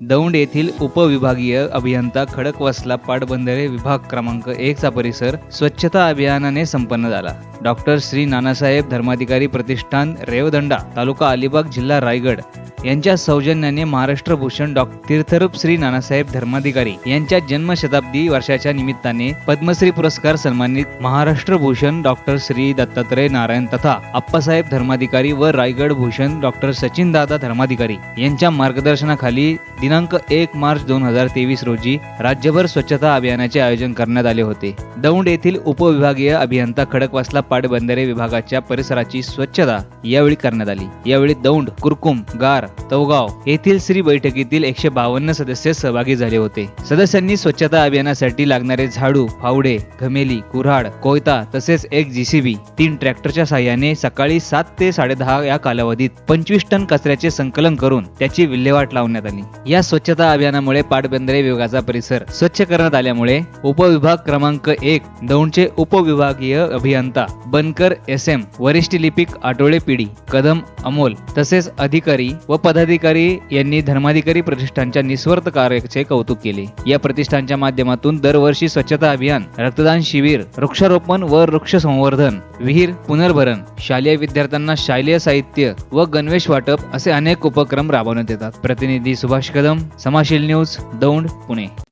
दौंड येथील उपविभागीय अभियंता खडकवासला पाटबंधारे विभाग क्रमांक एकचा परिसर स्वच्छता अभियानाने संपन्न झाला. डॉक्टर श्री नानासाहेब धर्माधिकारी प्रतिष्ठान रेवदंडा तालुका अलिबाग जिल्हा रायगड. यांच्या सौजन्याने महाराष्ट्र भूषण डॉ. तीर्थरूप श्री नानासाहेब धर्माधिकारी यांच्या जन्मशताब्दी वर्षाच्या निमित्ताने पद्मश्री पुरस्कार सन्मानित महाराष्ट्र भूषण डॉक्टर श्री दत्तात्रय नारायण तथा अप्पासाहेब धर्माधिकारी व रायगड भूषण डॉक्टर सचिन दादा धर्माधिकारी यांच्या मार्गदर्शनाखाली दिनांक एक मार्च दोन हजार तेवीस रोजी राज्यभर स्वच्छता अभियानाचे आयोजन करण्यात आले होते. दौंड येथील उपविभागीय अभियंता खडकवासला पाटबंधारे विभागाच्या परिसराची स्वच्छता यावेळी करण्यात आली. यावेळी दौंड कुरकुम गार तवगाव येथील श्री बैठकीतील एकशे बावन्न सदस्य सहभागी झाले होते. सदस्यांनी स्वच्छता अभियानासाठी लागणारे झाडू फावडे घमेली कुऱ्हाड कोयता तसेच एक जीसीबी तीन ट्रॅक्टरच्या सहाय्याने सकाळी सात ते साडेदहा या कालावधीत पंचवीस टन कचऱ्याचे संकलन करून त्याची विल्हेवाट लावण्यात आली. या स्वच्छता अभियानामुळे पाटबंदरे विभागाचा परिसर स्वच्छ करण्यात आल्यामुळे उपविभाग क्रमांक एक दौंडचे उपविभागीय अभियंता बनकर एस एम वरिष्ठ लिपिक आटोळे पिढी कदम अमोल तसेच अधिकारी व पदाधिकारी यांनी धर्माधिकारी प्रतिष्ठानच्या निस्वार्थ कार्याचे कौतुक केले. या प्रतिष्ठानच्या माध्यमातून दरवर्षी स्वच्छता अभियान रक्तदान शिबिर वृक्षारोपण व वृक्ष संवर्धन विहीर पुनर्भरण शालेय विद्यार्थ्यांना शालेय साहित्य व गणवेश वाटप असे अनेक उपक्रम राबवण्यात येतात. प्रतिनिधी सुभाष कदम समाशील न्यूज दौंड पुणे.